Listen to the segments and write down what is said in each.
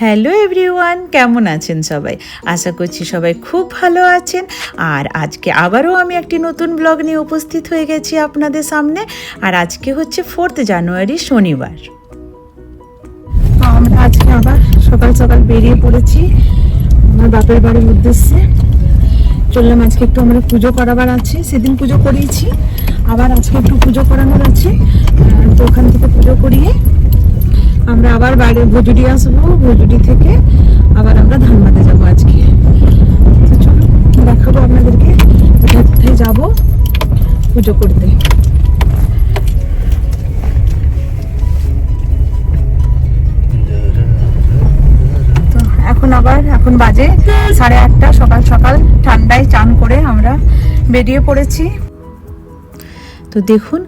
Hello everyone, কেমন আছেন সবাই? আশা করছি সবাই খুব ভালো আছেন। আর আজকে আবারও আমি একটি নতুন ব্লগ নিয়ে উপস্থিত হয়ে গেছি আপনাদের সামনে। আর আজকে হচ্ছে ফোর্থ জানুয়ারি, শনিবার। আমরা আজকে আবার সকাল সকাল বেরিয়ে পড়েছি আমার বাপের বাড়ির উদ্দেশ্যে। চললাম আজকে একটু আমরা পুজো করাবার আছে, সেদিন পুজো করিয়েছি। আবার আজকে একটু পুজো করানোর আছে। তো ওখান থেকে পুজো করিয়ে আমরা আবার বাড়ি ভজুডি আসব ভজুডি থেকে আবার আমরা ধানবাদে যাব আজকে। চলো, দেখাবো আপনাদেরকে, কোথায় কোথায় যাব পুজো করতে। এখন আবার, এখন বাজে সাড়ে আটটা, সকাল সকাল ঠান্ডায় চান করে আমরা বেরিয়ে পড়েছি। তো দেখুন,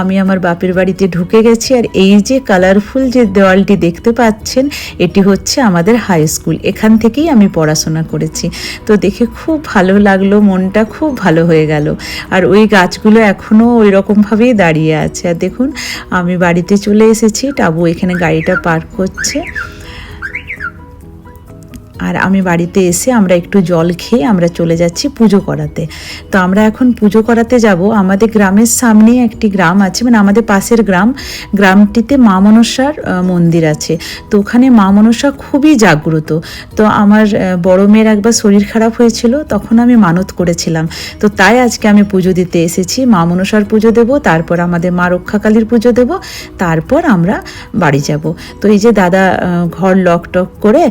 আমি আমার বাপের বাড়িতে ঢুকে গেছি আর এই যে কালারফুল যে দেওয়ালটি দেখতে পাচ্ছেন, এটি হচ্ছে আমাদের হাই স্কুল এখান থেকেই আমি পড়াশোনা করেছি। তো দেখে খুব ভালো লাগল, মনটা খুব ভালো হয়ে গেল। আর ওই গাছগুলো এখনও ওই রকমভাবেই দাঁড়িয়ে আছে। আর দেখুন, আমি বাড়িতে চলে এসেছি। টাবু এখানে গাড়িটা পার্ক করছে। আর আমি বাড়িতে এসে আমরা একটু জল খেয়ে আমরা চলে যাচ্ছি পুজো করাতে। তো আমরা এখন পুজো করাতে যাব। আমাদের গ্রামের সামনেই একটি গ্রাম আছে মানে আমাদের পাশের গ্রাম। গ্রামটিতে মা মনসার মন্দির আছে। তো ওখানে মা মনসা খুবই জাগ্রত। তো আমার বড় মেয়ের একবার শরীর খারাপ হয়েছিল, তখন আমি মানত করেছিলাম। তো তাই আজকে আমি পুজো দিতে এসেছি। মা মনসার পুজো দেব, তারপর আমাদের মা রক্ষাকালীর পুজো দেব, তারপর আমরা বাড়ি যাব। তো এই যে দাদা ঘর লক টক করে,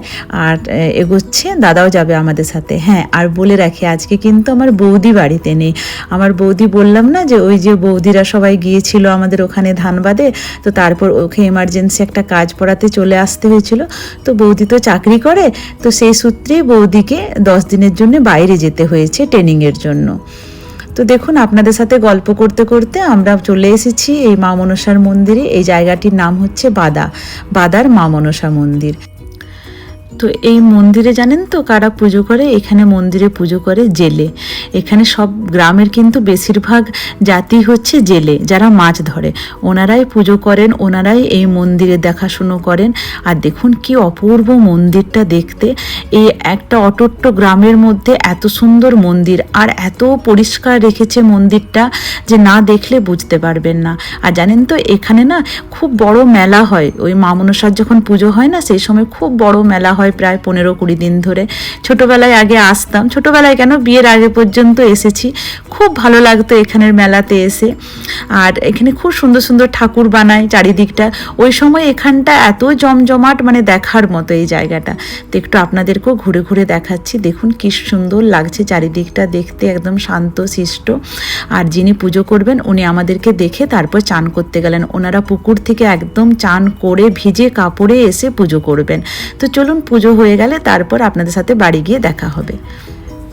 আর এগোচ্ছে, দাদাও যাবে আমাদের সাথে। হ্যাঁ আর বলে রাখি, আজকে কিন্তু আমার বৌদি বাড়িতে নেই। আমার বৌদি বললাম না যে, ওই যে বৌদিরা সবাই গিয়েছিল আমাদের ওখানে ধানবাদে, তো তারপর ওকে এমার্জেন্সি একটা কাজ পড়াতে চলে আসতে হয়েছিল। তো বৌদি তো চাকরি করে, তো সেই সূত্রেই বৌদিকে দশ দিনের জন্য বাইরে যেতে হয়েছে ট্রেনিংয়ের জন্য। তো দেখুন, আপনাদের সাথে গল্প করতে করতে আমরা চলে এসেছি এই মা মনসার মন্দিরে। এই জায়গাটির নাম হচ্ছে বাদা, বাদার মা মনসা মন্দির। তো এই মন্দিরে জানেন তো কারা পুজো করে? এখানে মন্দিরে পুজো করে জেলে। এখানে সব গ্রামের কিন্তু বেশিরভাগ জাতি হচ্ছে জেলে, যারা মাছ ধরে। ওনারাই পুজো করেন, ওনারাই এই মন্দিরে দেখাশুনো করেন। আর দেখুন কি অপূর্ব মন্দিরটা দেখতে। এই একটা অটট্ট গ্রামের মধ্যে এত সুন্দর মন্দির, আর এত পরিষ্কার রেখেছে মন্দিরটা যে না দেখলে বুঝতে পারবেন না। আর জানেন তো এখানে না খুব বড় মেলা হয়। ওই মা মনসার যখন পুজো হয় না, সেই সময় খুব বড় মেলা হয়। প্রায় পনেরো কুড়ি দিন ধরে। ছোটবেলায় আগে আসতাম। ছোটবেলায় কেন? বিয়ের আগে পর্যন্ত এসেছি। খুব ভালো লাগতো এখানের মেলাতে এসে। আর এখানে খুব সুন্দর সুন্দর ঠাকুর বানায় চারিদিকটা। ওই সময় এখানটা এত জমজমাট মানে দেখার মতো এই জায়গাটা। তো একটু আপনাদেরকেও ঘুরে ঘুরে দেখাচ্ছি। দেখুন কি সুন্দর লাগছে চারিদিকটা দেখতে, একদম শান্ত শিষ্ট আর যিনি পুজো করবেন, উনি আমাদেরকে দেখে তারপর চান করতে গেলেন। ওনারা পুকুর থেকে একদম চান করে ভিজে কাপড়ে এসে পুজো করবেন। তো চলুন পুজো হয়ে গেলে তারপর আপনাদের সাথে বাড়ি গিয়ে দেখা হবে।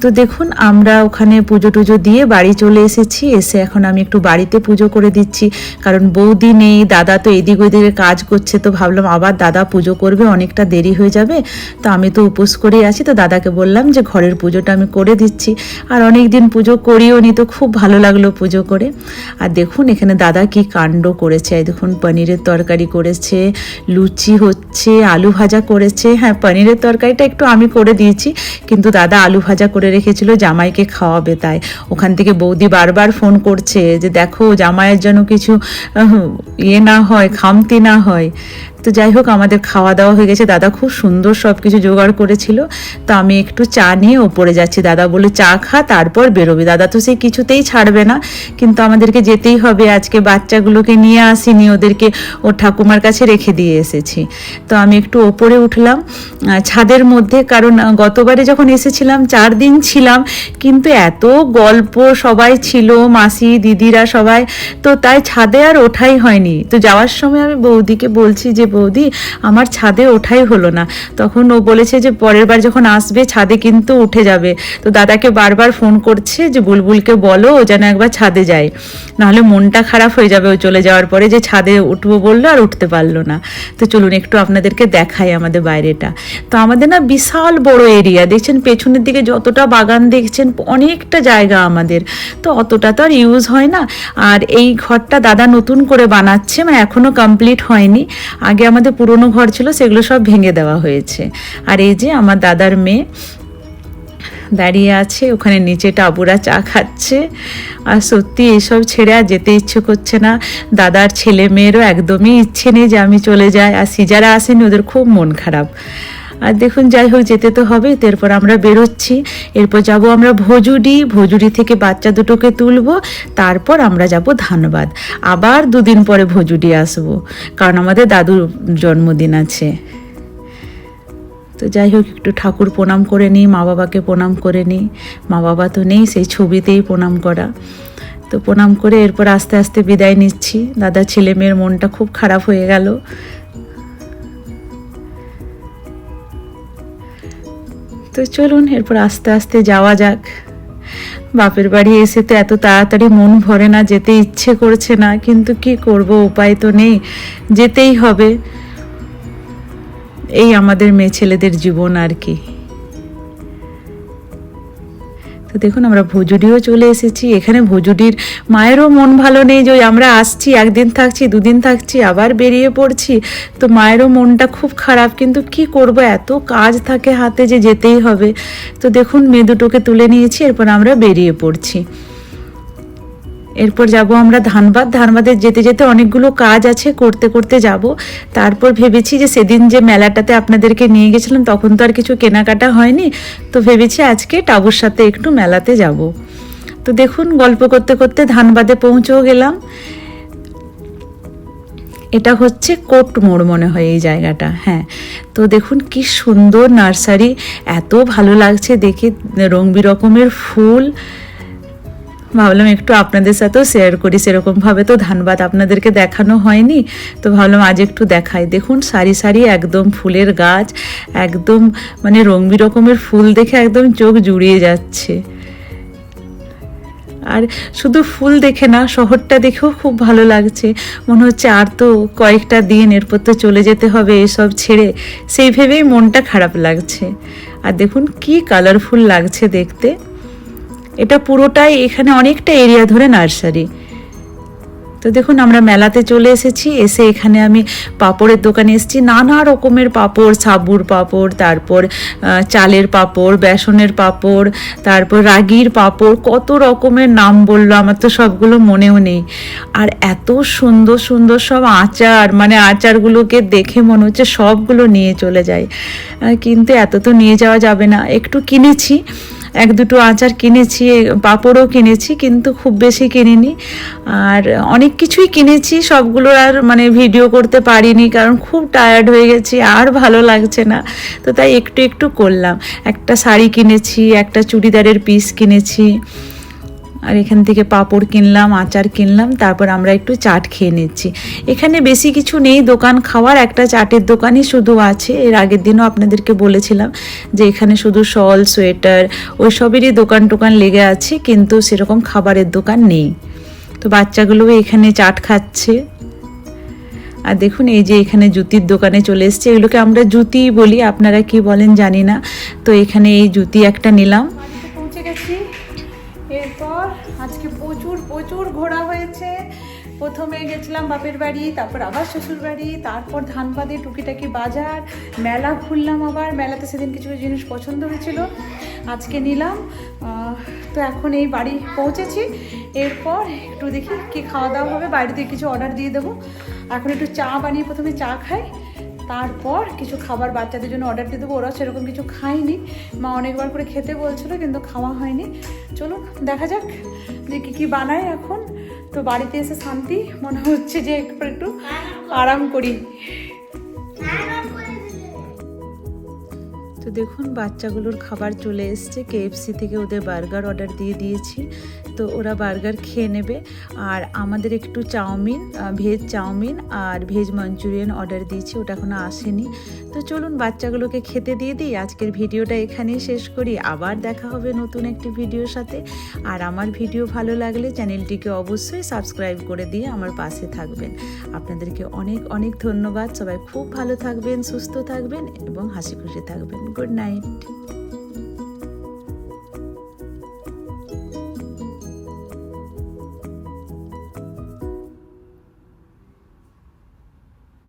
তো দেখুন, আমরা ওখানে পুজো টুজো দিয়ে বাড়ি চলে এসেছি। এসে এখন আমি একটু বাড়িতে পুজো করে দিচ্ছি। কারণ বৌদি নেই, দাদা তো এদিক ওদিকে কাজ করছে, তো ভাবলাম আবার দাদা পুজো করবে, অনেকটা দেরি হয়ে যাবে। তো আমি তো উপোস করেই আছি, তো দাদাকে বললাম যে ঘরের পুজোটা আমি করে দিচ্ছি। আর অনেক দিন পুজো করিও নি, তো খুব ভালো লাগল পুজো করে। আর দেখুন, এখানে দাদা কি কাণ্ড করেছে। দেখুন, পনিরের তরকারি করেছে, লুচি হচ্ছে, আলু ভাজা করেছে। হ্যাঁ পনিরের তরকারিটা একটু আমি করে দিয়েছি, কিন্তু দাদা আলু ভাজা করে রেখেছিল, জামাইকে খাওয়াবে তাই। ওখান থেকে বৌদি বারবার ফোন করছে যে, দেখো, জামাইয়ের যেন কিছু ইয়ে না হয়, খামতি না হয়। তো যাই হোক, আমাদের খাওয়া দাওয়া হয়ে গেছে। দাদা খুব সুন্দর সব কিছু জোগাড় করেছিল। তো আমি একটু চা নিয়ে ওপরে যাচ্ছি। দাদা বলে চা খা, তারপর বেরোবে। দাদা তো সে কিছুতেই ছাড়বে না। কিন্তু আমাদেরকে যেতেই হবে। আজকে বাচ্চাগুলোকে নিয়ে আসিনি, ওদেরকে ও ঠাকুমার কাছে রেখে দিয়ে এসেছি। তো আমি একটু ওপরে উঠলাম। ছাদের মধ্যে, কারণ গতবারে যখন এসেছিলাম, চার দিন ছিলাম, কিন্তু এত গল্প সবাই ছিল, মাসি, দিদিরা সবাই। তো তাই ছাদে আর ওঠাই হয়নি। তো যাওয়ার সময় আমি বৌদিকে বলছি যে বৌদি, আমার ছাদে ওঠাই হলো না। তখন ও বলেছে যে, পরের বার যখন আসবে, ছাদে কিন্তু উঠে যাবে। তো দাদাকে বারবার ফোন করছে যে, বুলবুলকে বলো ও যেন একবার ছাদে যায়। নাহলে মনটা খারাপ হয়ে যাবে ও চলে যাওয়ার পরে যে, ছাদে উঠবো বলল আর উঠতে পারল না। তো চলুন একটু আপনাদেরকে দেখাই আমাদের বাইরেটা। তো আমাদের না বিশাল বড় এরিয়া। দেখছেন, পেছনের দিকে যতটা বাগান দেখছেন, অনেকটা জায়গা আমাদের। তো অতটা তো আর ইউজ হয় না। আর এই ঘরটা দাদা নতুন করে বানাচ্ছে মানে এখনও কমপ্লিট হয়নি। আগে আগে আমাদের পুরনো ঘর ছিল, সেগুলো সব ভেঙে দেওয়া হয়েছে। আর এই যে আমার দাদার মেয়ে দাঁড়িয়ে আছে, ওখানে নিচে টাবুরা চা খাচ্ছে। আর সত্যি এইসব ছেড়ে আর যেতে ইচ্ছে করছে না। দাদার ছেলে মেয়েরও একদমই ইচ্ছে নেই যে আমি চলে যাই। আর সিজারা আসেনি, ওদের খুব মন খারাপ। আর দেখুন, যাই হোক, যেতে তো হবে। তো এরপর আমরা বেরোচ্ছি। এরপর যাব আমরা ভজুডি। ভজুডি থেকে বাচ্চা দুটোকে তুলবো। তারপর আমরা যাব ধানবাদ। আবার দুদিন পরে ভজুডি আসব। কারণ আমাদের দাদুর জন্মদিন আছে। তো যাই হোক, একটু ঠাকুর প্রণাম করে নিই, মা বাবাকে প্রণাম করে নিই। মা বাবা তো নেই, সেই ছবিতেই প্রণাম করা। তো প্রণাম করে এরপর আস্তে আস্তে বিদায় নিচ্ছি। দাদা ছেলে মেয়ের মনটা খুব খারাপ হয়ে গেল। তো চলুন, এরপর আস্তে আস্তে যাওয়া যাক। বাপের বাড়ি এসে তো এত তাড়াতাড়ি মন ভরে না, যেতে ইচ্ছে করছে না, কিন্তু কি করব, উপায় তো নেই, যেতেই হবে। এই আমাদের মেয়ে ছেলেদের জীবন আর কি। তো দেখুন, আমরা ভুজুডিও চলে এসেছি। এখানে ভুজুডির মায়েরও মন ভালো নেই যে আমরা আসছি, একদিন থাকছি, দুদিন থাকছি, আবার বেরিয়ে পড়ছি। তো মায়েরও মনটা খুব খারাপ, কিন্তু কি করব? এত কাজ থাকে হাতে যে যেতেই হবে। তো দেখুন, মেয়ে দুটোকে তুলে নিয়েছি, এরপর আমরা বেরিয়ে পড়ছি। এরপর যাব আমরা ধানবাদ। ধানবাদে যেতে যেতে অনেকগুলো কাজ আছে, করতে করতে যাব। তারপর ভেবেছি যে সেদিন যে মেলাটাতে আপনাদেরকে নিয়ে গেছিলাম, তখন তো আর কিছু কেনাকাটা হয়নি। তো ভেবেছি আজকে টাবুর সাথে একটু মেলাতে যাব। তো দেখুন, গল্প করতে করতে ধানবাদে পৌঁছেও গেলাম। এটা হচ্ছে কোট মোড় মনে হয় এই জায়গাটা হ্যাঁ। তো দেখুন, কি সুন্দর নার্সারি। এত ভালো লাগছে দেখে রং বেরকমের ফুল। ভাবলাম একটু আপনাদের সাথেও শেয়ার করি সেরকমভাবে তো ধানবাদ আপনাদেরকে দেখানো হয়নি। তো ভাবলাম আজ একটু দেখাই। দেখুন, সারি সারি একদম ফুলের গাছ, একদম মানে রং রকমের ফুল দেখে একদম চোখ জুড়িয়ে যাচ্ছে। আর শুধু ফুল দেখে না, শহরটা দেখেও খুব ভালো লাগছে। মনে হচ্ছে আর তো কয়েকটা দিন এরপর তো চলে যেতে হবে এসব ছেড়ে। সেই ভেবেই মনটা খারাপ লাগছে। আর দেখুন, কি কালারফুল লাগছে দেখতে। এটা পুরোটাই এখানে অনেকটা এরিয়া ধরে নার্সারি তো দেখুন, আমরা মেলাতে চলে এসেছি, এসে এখানে আমি পাপড়ের দোকানে এসেছি, নানা রকমের পাপড়, সাবুর পাপড়, তারপর চালের পাপড়, বেসনের পাপড়, তারপর রাগির পাপড়, কত রকমের নাম বলল, আমার তো সবগুলো মনেও নেই। আর এত সুন্দর সুন্দর সব আচার মানে আচারগুলোকে দেখে মনে হচ্ছে সবগুলো নিয়ে চলে যায়। কিন্তু এত তো নিয়ে যাওয়া যাবে না। একটু কিনেছি। এক দুটো আচার কিনেছি পাঁপড়ও কিনেছি, কিন্তু খুব বেশি কিনিনি। আর অনেক কিছুই কিনেছি সবগুলো আর মানে ভিডিও করতে পারিনি, কারণ খুব টায়ার্ড হয়ে গেছি, আর ভালো লাগছে না। তো তাই একটু একটু করলাম। একটা শাড়ি কিনেছি, একটা চুড়িদারের পিস কিনেছি। আর এখান থেকে পাঁপড় কিনলাম, আচার কিনলাম, তারপর আমরা একটু চাট খেয়ে নিচ্ছি। এখানে বেশি কিছু নেই, দোকান খাওয়ার একটা চাটের দোকানই শুধু আছে। এর আগের দিনও আপনাদেরকে বলেছিলাম যে এখানে শুধু শল, সোয়েটার, ওই সবেরই দোকান টোকান লেগে আছে, কিন্তু সেরকম খাবারের দোকান নেই। তো বাচ্চাগুলো এখানে চাট খাচ্ছে। আর দেখুন, এই যে এখানে জুতির দোকানে চলে এসছে। এগুলোকে আমরা জুতি বলি, আপনারা কি বলেন জানি না। তো এখানে এই জুতি একটা নিলাম। পৌঁছে গেছি। প্রথমে গেছিলাম বাপের বাড়ি, তারপর আবার শ্বশুর বাড়ি, তারপর ধানবাদে টুকিটাকি বাজার, মেলা খুললাম আবার, মেলাতে সেদিন কিছু জিনিস পছন্দ হয়েছিল, আজকে নিলাম। তো এখন এই বাড়ি পৌঁছেছি, এরপর একটু দেখি কি খাওয়া দাওয়া হবে বাড়িতে কিছু অর্ডার দিয়ে দেবো। এখন একটু চা বানিয়ে প্রথমে চা খাই তারপর কিছু খাবার বাচ্চাদের জন্য অর্ডার দিয়ে দেবো। ওরা সেরকম কিছু খায়নি। মা অনেকবার করে খেতে বলছিল, কিন্তু খাওয়া হয়নি। চলুন, দেখা যাক যে কী কী বানায় এখন। তো বাড়িতে এসে শান্তি, মনে হচ্ছে যে একটু একটু আরাম করি। তো দেখুন, বাচ্চাগুলোর খাবার চলে এসছে। কেএফসি থেকে ওদের বার্গার অর্ডার দিয়ে দিয়েছি। তো ওরা বার্গার খেয়ে নেবে। আর আমাদের একটু চাউমিন ভেজ চাউমিন আর ভেজ মাঞ্চুরিয়ান অর্ডার দিয়েছি, ওটা এখনও আসেনি। তো চলুন বাচ্চাগুলোকে খেতে দিয়ে দিই। আজকের ভিডিওটা এখানেই শেষ করি। আবার দেখা হবে নতুন একটি ভিডিওর সাথে। আর আমার ভিডিও ভালো লাগলে চ্যানেলটিকে অবশ্যই সাবস্ক্রাইব করে দিয়ে আমার পাশে থাকবেন। আপনাদেরকে অনেক অনেক ধন্যবাদ। সবাই খুব ভালো থাকবেন, সুস্থ থাকবেন এবং হাসি খুশি থাকবেন। Good night.